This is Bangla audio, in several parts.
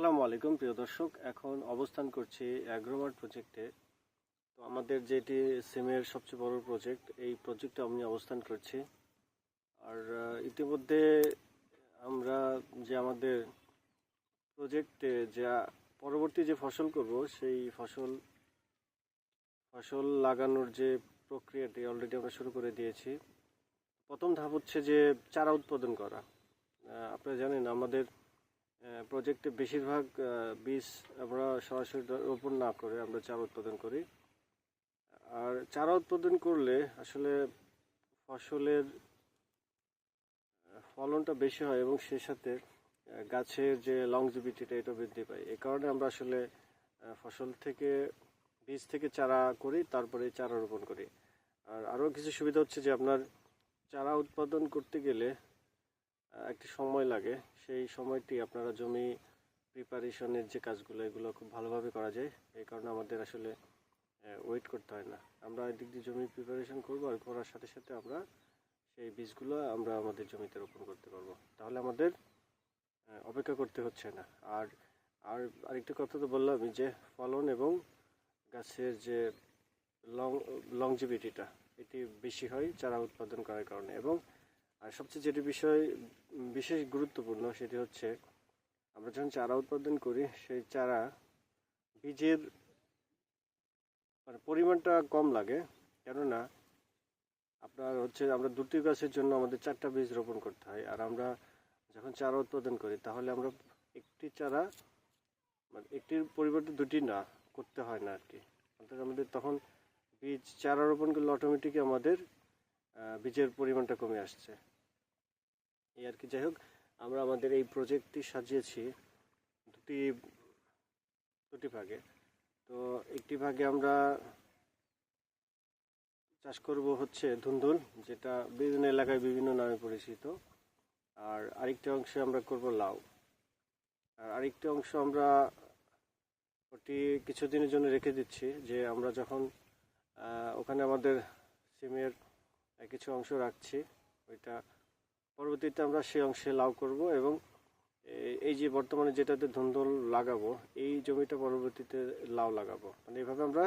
আসসালামু আলাইকুম, প্রিয় দর্শক। এখন অবস্থান করছি অ্যাগ্রোমার্ট প্রজেক্টে। তো আমাদের যেটি সিমের সবচেয়ে বড় প্রজেক্ট, এই প্রজেক্টে আমি অবস্থান করছি। আর ইতিমধ্যে আমরা যে আমাদের প্রজেক্টে যা পরবর্তী যে ফসল করব, সেই ফসল ফসল লাগানোর যে প্রক্রিয়াটি অলরেডি আমরা শুরু করে দিয়েছি। প্রথম ধাপ হচ্ছে যে চারা উৎপাদন করা। আপনারা জানেন আমাদের প্রজেক্টে বেশিরভাগ বীজ আমরা সরাসরি রোপণ না করে আমরা চারা উৎপাদন করি। আর চারা উৎপাদন করলে আসলে ফসলের ফলনটা বেশি হয় এবং সেই সাথে গাছের যে লংজিবিটিটা এটা বৃদ্ধি পায়। এই কারণে আমরা আসলে ফসল থেকে, বীজ থেকে চারা করি, তারপরে চারা রোপণ করি। আর আরও কিছু সুবিধা হচ্ছে যে আপনার চারা উৎপাদন করতে গেলে একটি সময় লাগে। সেই সময়টি আপনারা জমি প্রিপারেশনের যে কাজগুলো, এগুলো খুব ভালোভাবে করা যায়। এই কারণে আমাদের আসলে ওয়েট করতে হয় না। আমরা এদিক দিয়ে জমি প্রিপারেশন করব আর করার সাথে সাথে আমরা সেই বীজগুলো আমরা আমাদের জমিতে রোপণ করতে পারব। তাহলে আমাদের অপেক্ষা করতে হচ্ছে না। আর আর আরেকটা কথা তো বললাম যে ফলন এবং গাছের যে লং লংজিভিটিটা এটি বেশি হয় চারা উৎপাদন করার কারণে। এবং আর সবচেয়ে যেটি বিষয়, বিশেষ গুরুত্বপূর্ণ সেটি হচ্ছে, আমরা যখন চারা উৎপাদন করি, সেই চারা বীজের মানে পরিমাণটা কম লাগে। কেননা, আপনার হচ্ছে আমরা দুটি গাছের জন্য আমাদের চারটা বীজ রোপণ করতে হয়। আর আমরা যখন চারা উৎপাদন করি, তাহলে আমরা একটি চারা মানে একটির পরিবর্তে দুটি না, করতে হয় না আর কি। অর্থাৎ আমাদের তখন বীজ, চারা রোপণ করলে অটোমেটিকই আমাদের বীজের পরিমাণটা কমে আসছে। এই আর কি, যাই হোক, আমরা আমাদের এই প্রজেক্টটি সাজিয়েছি দুটি দুটি ভাগে। তো একটি ভাগে আমরা চাষ করব হচ্ছে ধুন্দুল যেটা বিভিন্ন এলাকায় বিভিন্ন নামে পরিচিত। আর আরেকটি অংশে আমরা করব লাউ। আর আরেকটি অংশ আমরা ওটি কিছুদিনের জন্য রেখে দিচ্ছি, যে আমরা যখন ওখানে আমাদের সিমের কিছু অংশ রাখছি। ওইটা পরবর্তীতে আমরা সেই অংশে লাউ করব এবং এই যে বর্তমানে যেটাতে ধুন্দুল লাগাবো, এই জমিটা পরবর্তীতে লাউ লাগাবো। মানে এভাবে আমরা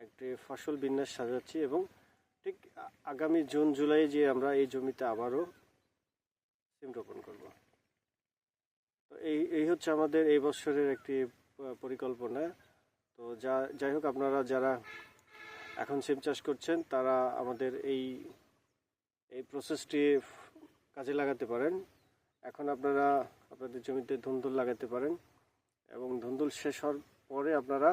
একটি ফসল বিন্যাস সাজাচ্ছি এবং ঠিক আগামী জুন, জুলাই যে আমরা এই জমিতে আবারও সিম রোপণ করব। তো এই এই হচ্ছে আমাদের এই বছরের একটি পরিকল্পনা। তো যা, যাই হোক, আপনারা যারা এখন সিম চাষ করছেন, তারা আমাদের এই এই প্রসেসটি কাজে লাগাতে পারেন। এখন আপনারা আপনাদের জমিতে ধুন্দুল লাগাতে পারেন এবং ধুন্দুল শেষ হওয়ার পরে আপনারা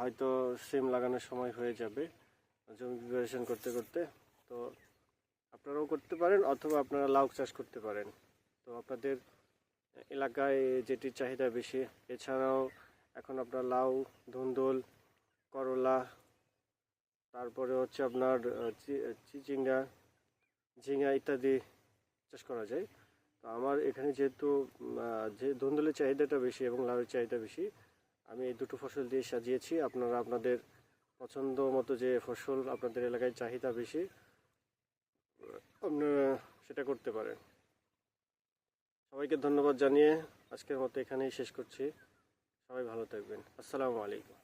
হয়তো সিম লাগানোর সময় হয়ে যাবে জমি প্রিপারেশন করতে করতে। তো আপনারাও করতে পারেন অথবা আপনারা লাউ চাষ করতে পারেন। তো আপনাদের এলাকায় যেটির চাহিদা বেশি, এছাড়াও এখন আপনার লাউ, ধুন্দুল, করলা তারপরে হচ্ছে আপনার চিচিঙ্গা ঝিঙ্গা ইত্যাদি চাষ করা যায়। তো আমার এখানে যেহেতু যে ধুন্দুলের চাহিদাটা বেশি এবং লাউয়ের চাহিদা বেশি, আমি এই দুটো ফসল দিয়ে সাজিয়েছি। আপনারা আপনাদের পছন্দ মতো যে ফসল আপনাদের এলাকায় চাহিদা বেশি, আপনারা সেটা করতে পারেন। সবাইকে ধন্যবাদ জানিয়ে আজকের মতো এখানেই শেষ করছি। সবাই ভালো থাকবেন। আসসালামু আলাইকুম।